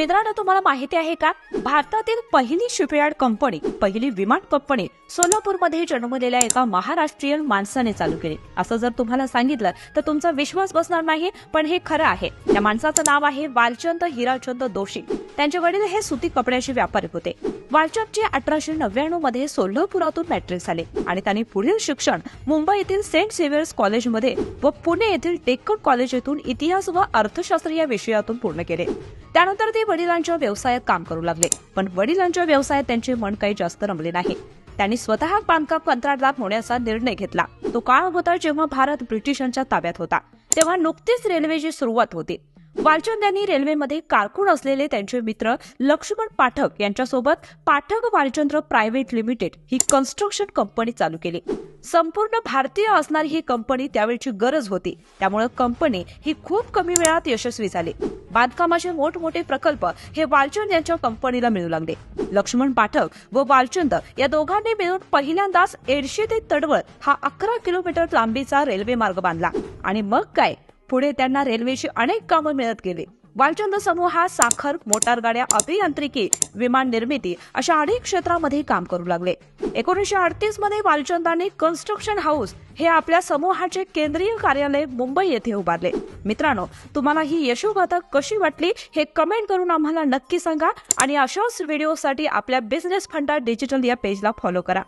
मित्रांनो तुम्हाला माहिती आहे का? भारतातील पहिली शिपयार्ड कंपनी पहिली विमान कंपनी सोलापूरमध्ये जन्मलेल्या एका महाराष्ट्रीयन माणसाने चालू केली. असं जर तुम्हाला सांगितलं तर तुमचा विश्वास बसणार नाही पण हे खरं आहे. त्या माणसाचं नाव आहे वालचंद हिराचंद दोषी त्यांचे वडील हे सुती कपड्याचे व्यापारी होते. वालचंदचे अठराशे नव्याण्णवमध्ये सोलापुरातून मॅट्रिक झाले आणि त्यांनी पुढील शिक्षण मुंबई येथील सेंट सेव्हियर्स कॉलेजमध्ये व पुणे येथील डेक्कन कॉलेज येथून इतिहास व अर्थशास्त्र या विषयातून पूर्ण केले. त्यानंतर ते वडिलांच्या व्यवसायात काम करू लागले. पण वडिलांच्या व्यवसायात त्यांचे मन काही जास्त रमले नाही. त्यांनी स्वतः बांधकाम कंत्राटदार होण्याचा निर्णय घेतला. तो काळ होता जेव्हा भारत ब्रिटिशांच्या ताब्यात होता. तेव्हा नुकतीच रेल्वेची सुरुवात होती. वालचंद यांनी रेल्वेमध्ये कारकून असलेले त्यांचे मित्र लक्ष्मण पाठक यांच्यासोबत पाठक वालचंद्र प्रायव्हेट लिमिटेड ही कन्स्ट्रक्शन कंपनी चालू केली. संपूर्ण भारतीय असणारी ही कंपनी त्यावेळची गरज होती. त्यामुळे कंपनी ही खूप कमी वेळात यशस्वी झाली. बांधकामाचे मोठमोठे प्रकल्प हे वालचंद यांच्या कंपनीला मिळू लागले. लक्ष्मण पाठक व वालचंद या दोघांनी मिळून पहिल्यांदाच एडशे ते तडवळ हा अकरा किलोमीटर लांबीचा रेल्वे मार्ग बांधला. आणि मग काय? पुढे त्यांना रेल्वेची अनेक कामं मिळत गेली. वालचंद समूह हा साखर मोटारगाड्या अभियांत्रिकी विमान निर्मिती अशा अनेक क्षेत्रामध्ये काम करू लागले. एकोणीसशे अडतीसमध्ये वालचंदांनी कन्स्ट्रक्शन हाऊस हे आपल्या समूहाचे केंद्रीय कार्यालय मुंबई येथे उभारले. मित्रांनो तुम्हाला ही यशोगाथा कशी वाटली हे कमेंट करून आम्हाला नक्की सांगा आणि अशाच व्हिडिओसाठी आपल्या बिझनेस फंडा डिजिटल या पेजला फॉलो करा.